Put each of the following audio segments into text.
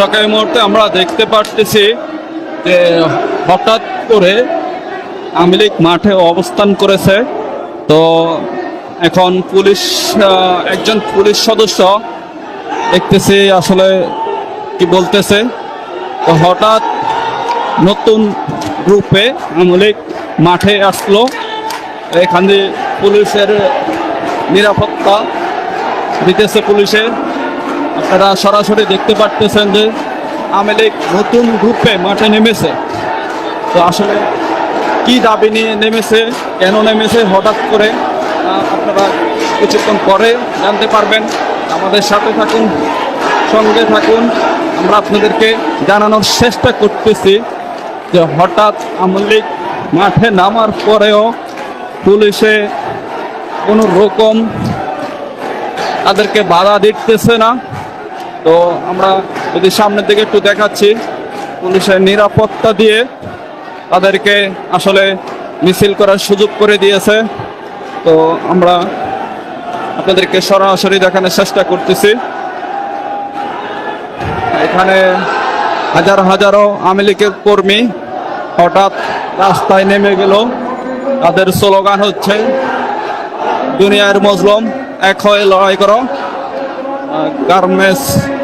সকাল মুহূর্তে আমরা দেখতে পারতেছি যে হঠাৎ করে আওয়ামী লীগ মাঠে অবস্থান করেছে। তো এখন পুলিশ একজন পুলিশ সদস্য দেখতেছি আসলে কি বলতেছে। তো হঠাৎ নতুন গ্রুপে আওয়ামী লীগ মাঠে আসলো। এখানে পুলিশের নিরাপত্তা দিতেছে পুলিশে। আপনারা সরাসরি দেখতে পারতেছেন যে আওয়ামী লীগ নতুন গ্রুপে মাঠে নেমেছে। তো আসলে কি দাবি নিয়ে নেমেছে, কেন নেমেছে, হঠাৎ করে আপনারা কিছুক্ষণ পরে জানতে পারবেন। আমাদের সাথে থাকুন, সঙ্গে থাকুন। আমরা আপনাদেরকে জানানোর চেষ্টা করতেছি যে হঠাৎ আওয়ামী মাঠে নামার পরেও পুলিশে কোনো রকম তাদেরকে বাধা দিতেছে না। তো আমরা যদি সামনের দিকে একটু দেখাচ্ছি, পুলিশের নিরাপত্তা দিয়ে তাদেরকে আসলে মিছিল করার সুযোগ করে দিয়েছে। তো আমরা আপনাদেরকে সরাসরি দেখানোর চেষ্টা করতেছি। এখানে হাজার হাজারো আওয়ামী লীগের কর্মী হঠাৎ রাস্তায় নেমে গেল। তাদের স্লোগান হচ্ছে, দুনিয়ার মজলুম, এক হয়ে লড়াই করো। garments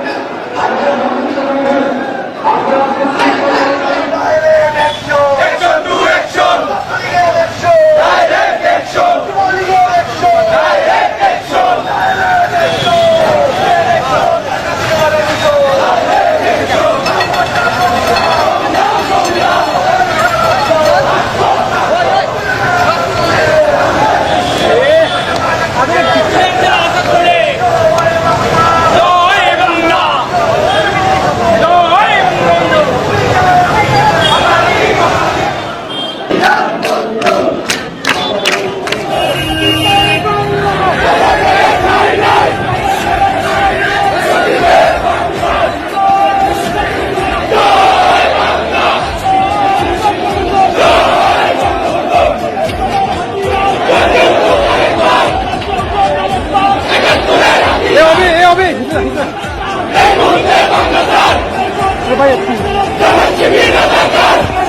এই মুহূর্তে বাংলা সরকার